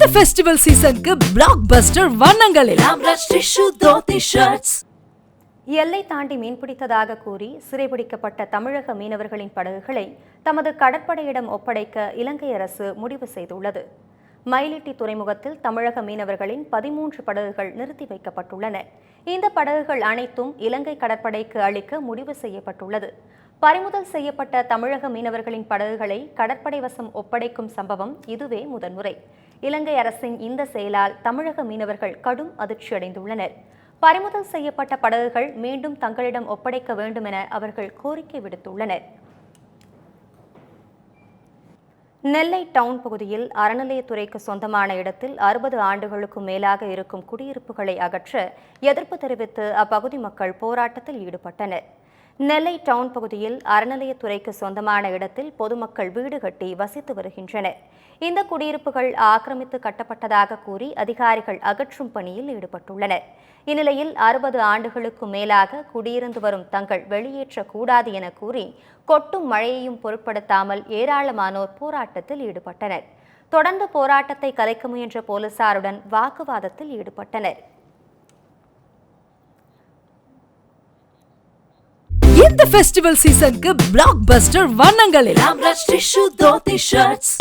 இந்த ஃபெஸ்டிவல் சீசனுக்கு பிளாக் பஸ்டர் வண்ணங்களில் எல்லை தாண்டி மீன்பிடித்ததாக கூறி சிறைபிடிக்கப்பட்ட தமிழக மீனவர்களின் படகுகளை தமது கடற்படையிடம் ஒப்படைக்க இலங்கை அரசு முடிவு செய்துள்ளது. மயிலிட்டி துறைமுகத்தில் தமிழக மீனவர்களின் பதிமூன்று படகுகள் நிறுத்தி வைக்கப்பட்டுள்ளன. இந்த படகுகள் அனைத்தும் இலங்கை கடற்படைக்கு அளிக்க முடிவு செய்யப்பட்டுள்ளது. பறிமுதல் செய்யப்பட்ட தமிழக மீனவர்களின் படகுகளை கடற்படை வசம் ஒப்படைக்கும் சம்பவம் இதுவே முதன்முறை. இலங்கை அரசின் இந்த செயலால் தமிழக மீனவர்கள் கடும் அதிர்ச்சியடைந்துள்ளனர். பறிமுதல் செய்யப்பட்ட படகுகள் மீண்டும் தங்களிடம் ஒப்படைக்க வேண்டும் என அவர்கள் கோரிக்கை விடுத்துள்ளனர். நெல்லை டவுன் பகுதியில் அறநிலையத்துறைக்கு சொந்தமான இடத்தில் அறுபது ஆண்டுகளுக்கும் மேலாக இருக்கும் குடியிருப்புகளை அகற்ற எதிர்ப்பு தெரிவித்து அப்பகுதி மக்கள் போராட்டத்தில் ஈடுபட்டனர். நெல்லை டவுன் பகுதியில் அறநிலையத்துறைக்கு சொந்தமான இடத்தில் பொதுமக்கள் வீடு கட்டி வசித்து வருகின்றனர். இந்த குடியிருப்புகள் ஆக்கிரமித்து கட்டப்பட்டதாக கூறி அதிகாரிகள் அகற்றும் பணியில் ஈடுபட்டுள்ளனர். இந்நிலையில் அறுபது ஆண்டுகளுக்கு மேலாக குடியிருந்து வரும் தங்கள் வெளியேற்றக்கூடாது என கூறி கொட்டும் மழையையும் பொருட்படுத்தாமல் ஏராளமானோர் போராட்டத்தில் ஈடுபட்டனர். தொடர்ந்து போராட்டத்தை கலைக்க முயன்ற போலீசாருடன் வாக்குவாதத்தில் ஈடுபட்டனர். இந்த ஃபெஸ்டிவல் சீசனுக்கு பிளாக் பஸ்டர் வண்ணங்களில் ஆம்ரஷ் டிஷ்யூ தோத்தி ஷர்ட்ஸ்